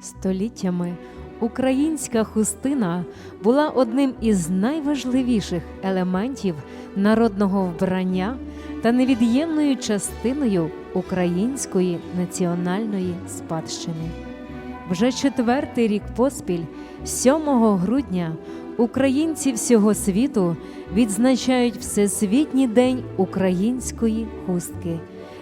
Століттями українська хустина була одним із найважливіших елементів народного вбрання та невід'ємною частиною української національної спадщини. Вже четвертий рік поспіль, 7 грудня, українці всього світу відзначають Всесвітній день української хустки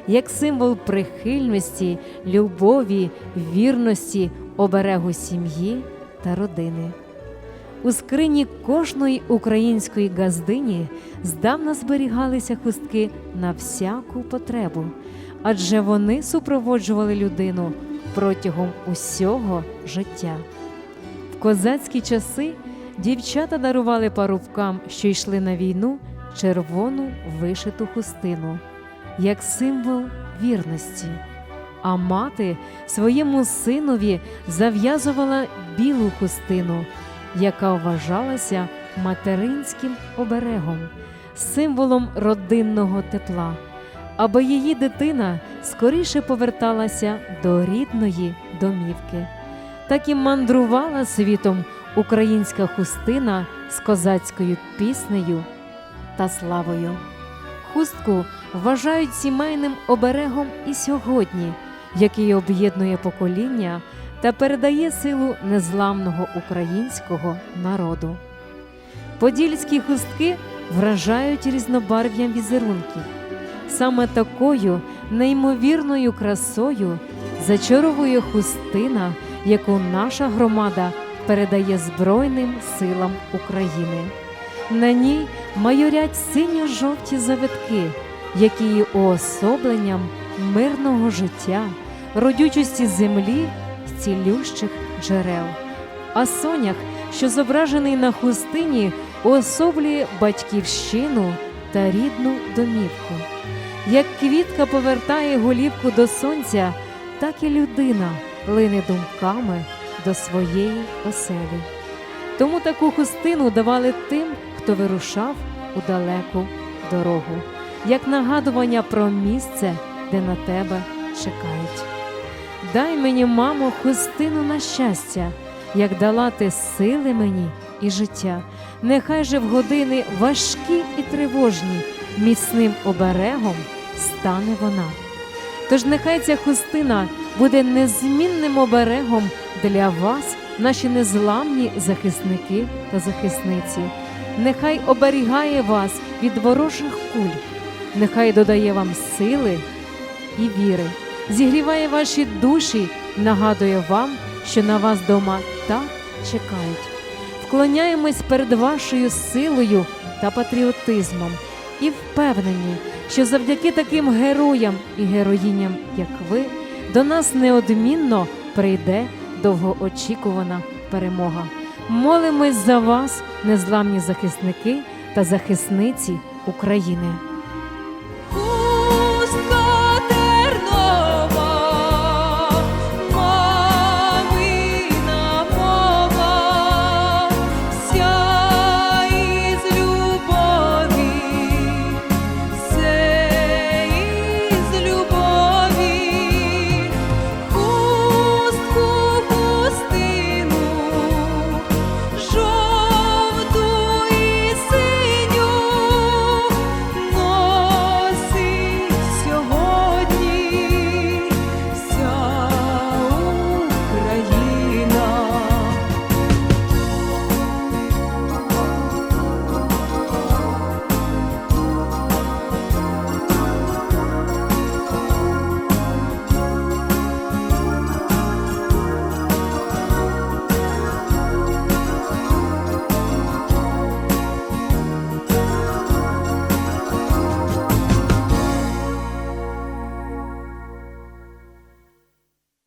як символ прихильності, любові, вірності, оберегу сім'ї та родини. У скрині кожної української газдині здавна зберігалися хустки на всяку потребу, адже вони супроводжували людину протягом усього життя. В козацькі часи дівчата дарували парубкам, що йшли на війну, червону вишиту хустину як символ вірності. А мати своєму синові зав'язувала білу хустину, яка вважалася материнським оберегом, символом родинного тепла, аби її дитина скоріше поверталася до рідної домівки. Так і мандрувала світом українська хустина з козацькою піснею та славою. Хустку вважають сімейним оберегом і сьогодні, який об'єднує покоління та передає силу незламного українського народу. Подільські хустки вражають різнобарв'ям візерунків. Саме такою неймовірною красою зачаровує хустина, яку наша громада передає Збройним силам України. На ній майорять синьо-жовті завитки, які є уособленням мирного життя, родючості землі цілющих джерел. А сонях, що зображений на хустині, уособлює батьківщину та рідну домівку. Як квітка повертає голівку до сонця, так і людина лине думками до своєї оселі. Тому таку хустину давали тим, хто вирушав у далеку дорогу, як нагадування про місце, де на тебе чекають. Дай мені, мамо, хустину на щастя, як дала ти сили мені і життя. Нехай же в години важкі і тривожні, міцним оберегом стане вона. Тож нехай ця хустина буде незмінним оберегом для вас, наші незламні захисники та захисниці. Нехай оберігає вас від ворожих куль, нехай додає вам сили і віри, зігріває ваші душі, нагадує вам, що на вас дома так чекають. Вклоняємось перед вашою силою та патріотизмом і впевнені, що завдяки таким героям і героїням, як ви, до нас неодмінно прийде довгоочікувана перемога. Молимось за вас, незламні захисники та захисниці України.